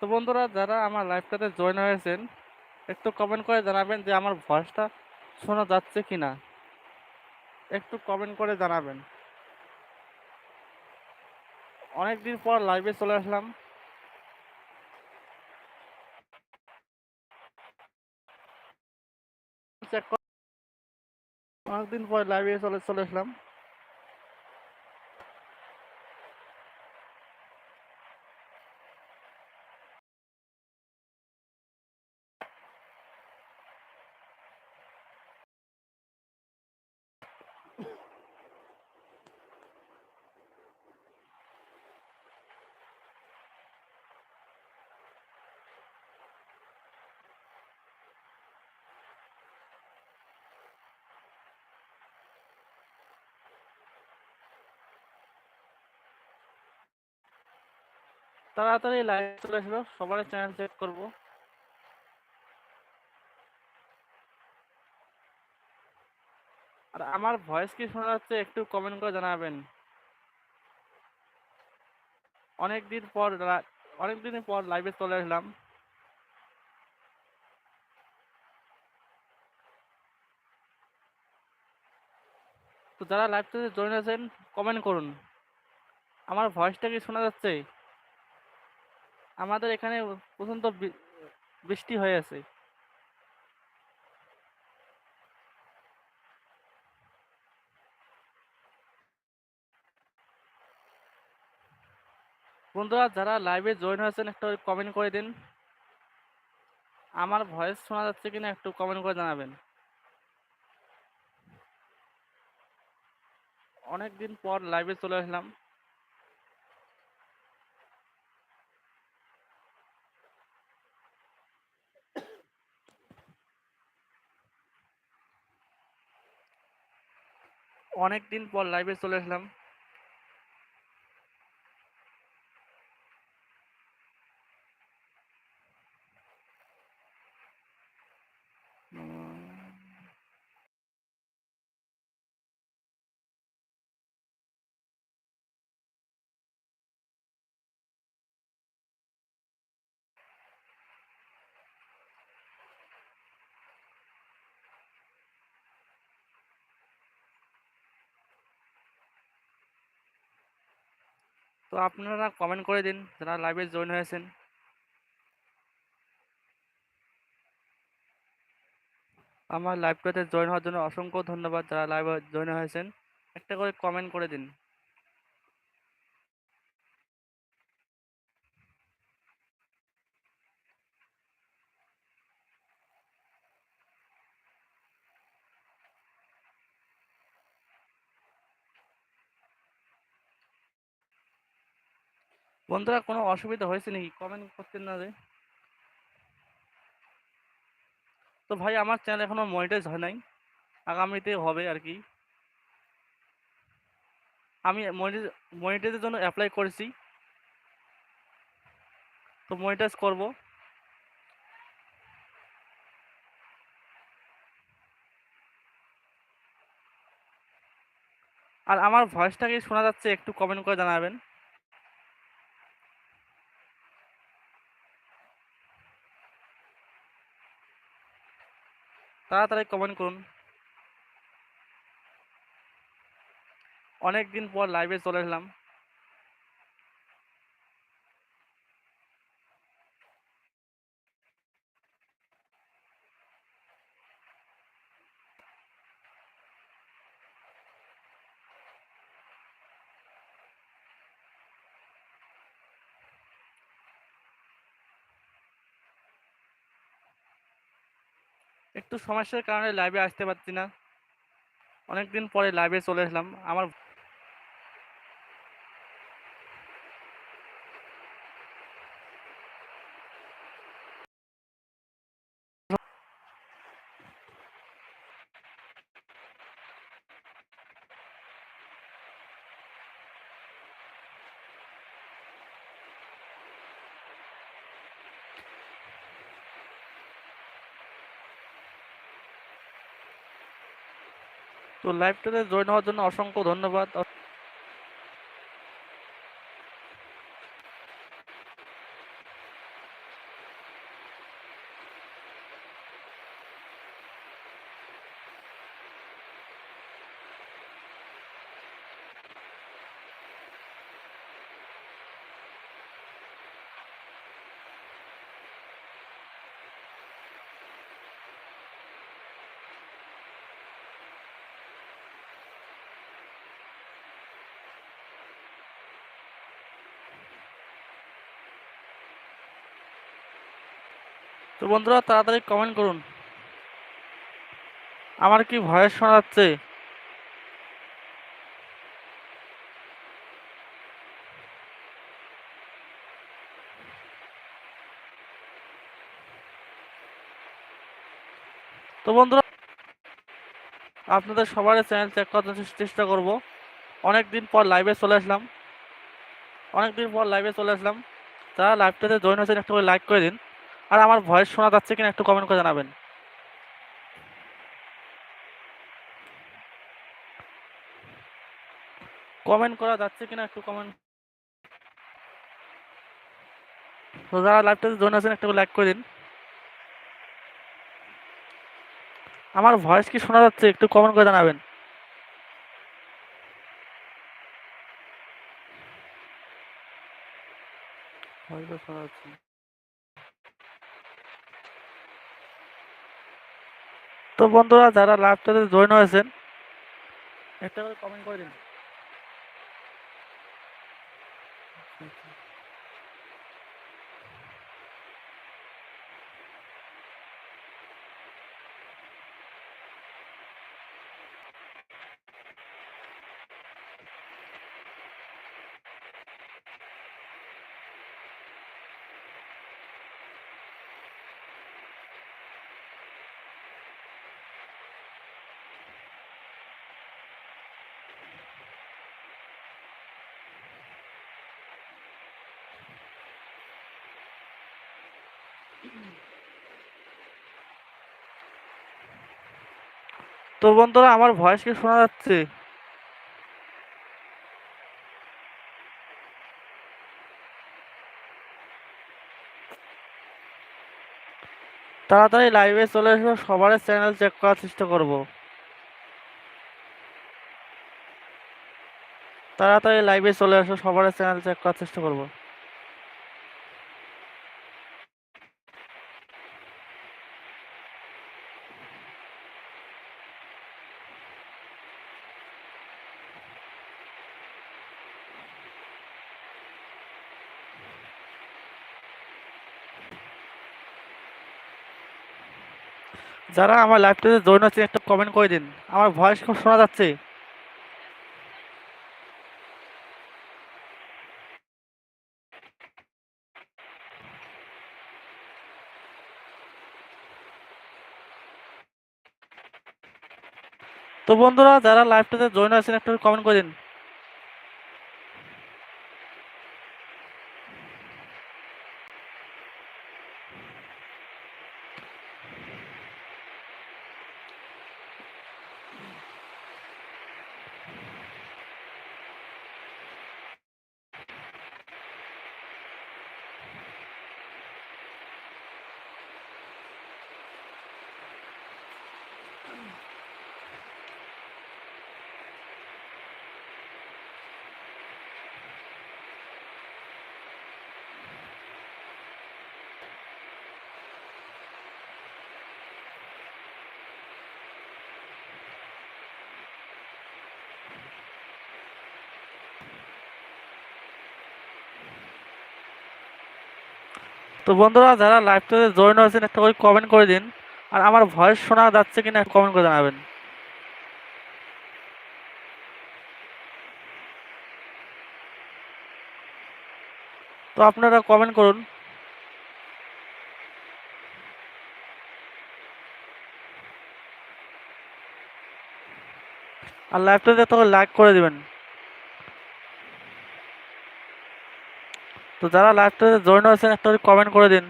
তো বন্ধুরা, যারা আমার লাইভটাতে জয়েন হয়েছেন, একটু কমেন্ট করে জানাবেন যে আমার ভয়েসটা শোনা যাচ্ছে কি না একটু কমেন্ট করে জানাবেন। অনেকদিন পর লাইভে চলে আসলাম। অনেকদিন পর লাইভে চলে চলে আসলাম। তাড়াতাড়ি লাইভ চলে আসলো সবার চ্যানেল চেক করব। আর আমার ভয়েস কি শোনা যাচ্ছে একটু কমেন্ট করে জানাবেন। অনেক দিন পর অনেক দিন পর লাইভে চলে আসলাম। তো যারা লাইভটাতে জয়েন আছেন কমেন্ট করুন। আমার ভয়েসটা কি শোনা যাচ্ছে? আমাদের এখানে প্রচণ্ড বি- বৃষ্টি হয়ে আছে। বন্ধুরা, যারা লাইভে জয়েন হয়েছেন, একটু কমেন্ট করে দিন। আমার ভয়েস শোনা যাচ্ছে কিনা একটু কমেন্ট করে জানাবেন। অনেক দিন পর লাইভে চলে আসলাম। অনেক দিন পর লাইভে চলে আসলাম তো আপনারা কমেন্ট করে দিন, যারা লাইভে জয়েন হয়েছেন। আমার লাইভটাতে জয়েন হওয়ার জন্য অসংখ্য ধন্যবাদ, যারা লাইভে জয়েন হয়েছেন। একটা করে কমেন্ট করে দিন। বন্ধুরা কোনো অসুবিধা হয়েছে নাকি? কমেন্ট করতেন না যে। তো ভাই, আমার চ্যানেল এখনও মনিটাইজ হয় নাই। আগামীতে হবে আর কি। আমি মনিটাইজের জন্য অ্যাপ্লাই করেছি। তো মনিটাইজ করব। আর আমার ভয়েসটা কি শোনা যাচ্ছে, একটু কমেন্ট করে জানাবেন। তাড়াতাড়ি কমেন্ট করুন। অনেক দিন পর লাইভে চলে এলাম। একটু সমস্যার কারণে লাইভে আসতে পারছি না। অনেকদিন পরে লাইভে চলে এলাম। আমার তো লাইভটাতে জয়েন হওয়ার জন্য অসংখ্য ধন্যবাদ। তো বন্ধুরা, তাড়াতাড়ি কমেন্ট করুন। আমার কি ভয়েস শোনা যাচ্ছে? তো বন্ধুরা, আপনাদের সবার চ্যানেল চেক করার চেষ্টা করব। অনেক দিন পর লাইভে চলে আসলাম। অনেক দিন পর লাইভে চলে আসলাম। যারা লাইভটাতে জয়েন হয়েছেন, একটা করে লাইক করে দিন। আর আমার ভয়েস শোনা যাচ্ছে কিনা একটু কমেন্ট করে জানাবেন। কমেন্ট করা যাচ্ছে কিনা একটু কমেন্ট যারা লাইভটাতে জয়েন আছেন, একটু লাইক করে দিন। আমার ভয়েস কি শোনা যাচ্ছে? একটু কমেন্ট করে জানাবেন। হয়তো শোনা যাচ্ছে। তো বন্ধুরা যারা লাইভটাতে জয়েন হয়েছেন একটা করে কমেন্ট করে দিন। তো বন্ধুরা, আমার ভয়েস কি শোনা যাচ্ছে? তাড়াতাড়ি লাইভে চলে এসো সবার চ্যানেল চেক করার চেষ্টা করব। তাড়াতাড়ি লাইভে চলে এসো সবার চ্যানেল চেক করার চেষ্টা করব। যারা আমার লাইভটাতে জয়েন হচ্ছে, একটা কমেন্ট করে দিন। আমার ভয়েস খুব শোনা যাচ্ছে। তো বন্ধুরা, যারা লাইভটাতে জয়েন আছেন একটা কমেন্ট করে দিন। তো বন্ধুরা, যারা লাইভটাতে জয়েন হয়েছেন, একটা করে কমেন্ট করে দিন। আর আমার ভয়েস শোনা যাচ্ছে কিনা কমেন্ট করে জানাবেন। তো আপনারা কমেন্ট করুন। আর লাইভটাতে তো লাইক করে দিবেন। তো যারা লাইভটাতে জয়েন হয়েছেন একটা কমেন্ট করে দিন।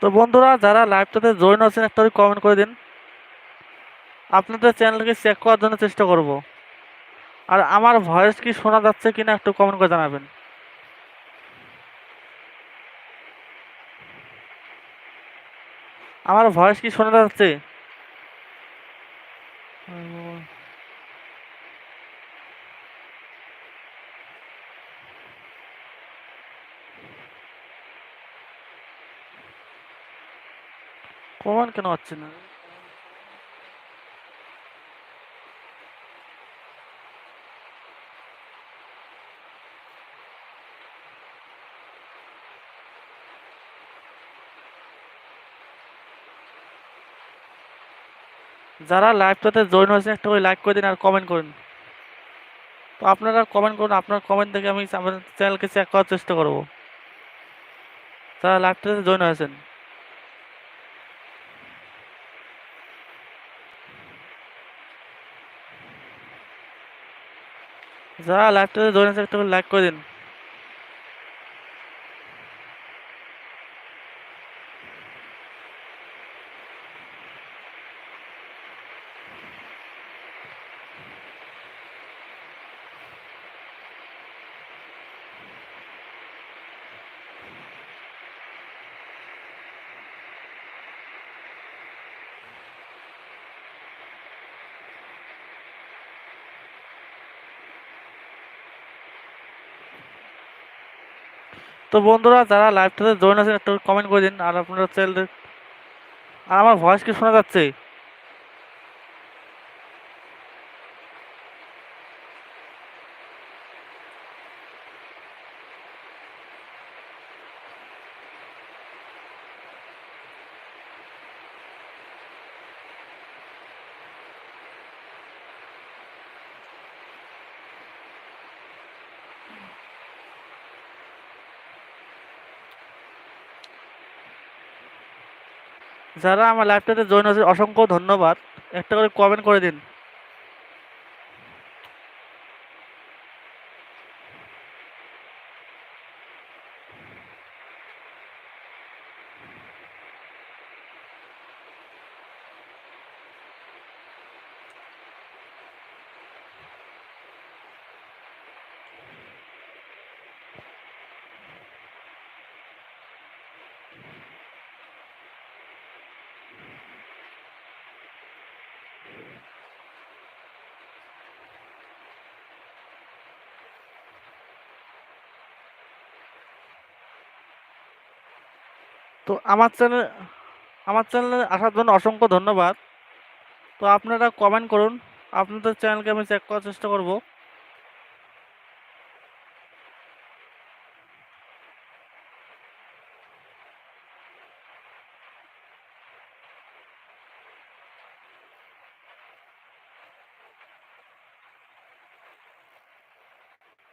তো বন্ধুরা, যারা লাইভটাতে জয়েন আছেন, একটা কমেন্ট করে দিন। আপনাদের চ্যানেলকে চেক করার জন্য চেষ্টা করব। আর আমার ভয়েস কি শোনা যাচ্ছে কিনা একটু কমেন্ট করে জানাবেন। আমার ভয়েস কি শোনা যাচ্ছে? কমান কেন হচ্ছে না? যারা লাইভটাতে জয়েন হয়েছে একটা করে লাইক করে দিন আর কমেন্ট করুন। তো আপনারা কমেন্ট করুন, আপনার কমেন্ট দেখে আমি আমার চ্যানেলকে চেক করার চেষ্টা করব। যারা লাইভটাতে জয়েন হয়েছেন। যারা লাইভটাতে ধরে থাকতে লাইক করে দিন। তো বন্ধুরা, যারা লাইভটাতে জয়েন আছেন একটু কমেন্ট করে দিন, আর আপনারা চ্যানেল আর আমার ভয়েস কি শোনা যাচ্ছে? যারা আমার লাইভটাতে জয়েন হয়েছে অসংখ্য ধন্যবাদ। একটা করে কমেন্ট করে দিন। তো আমার চ্যানেল আমার চ্যানেলে আসার জন্য অসংখ্য ধন্যবাদ। তো আপনারা কমেন্ট করুন। আপনাদের চ্যানেলকে আমি চেক করার চেষ্টা করব।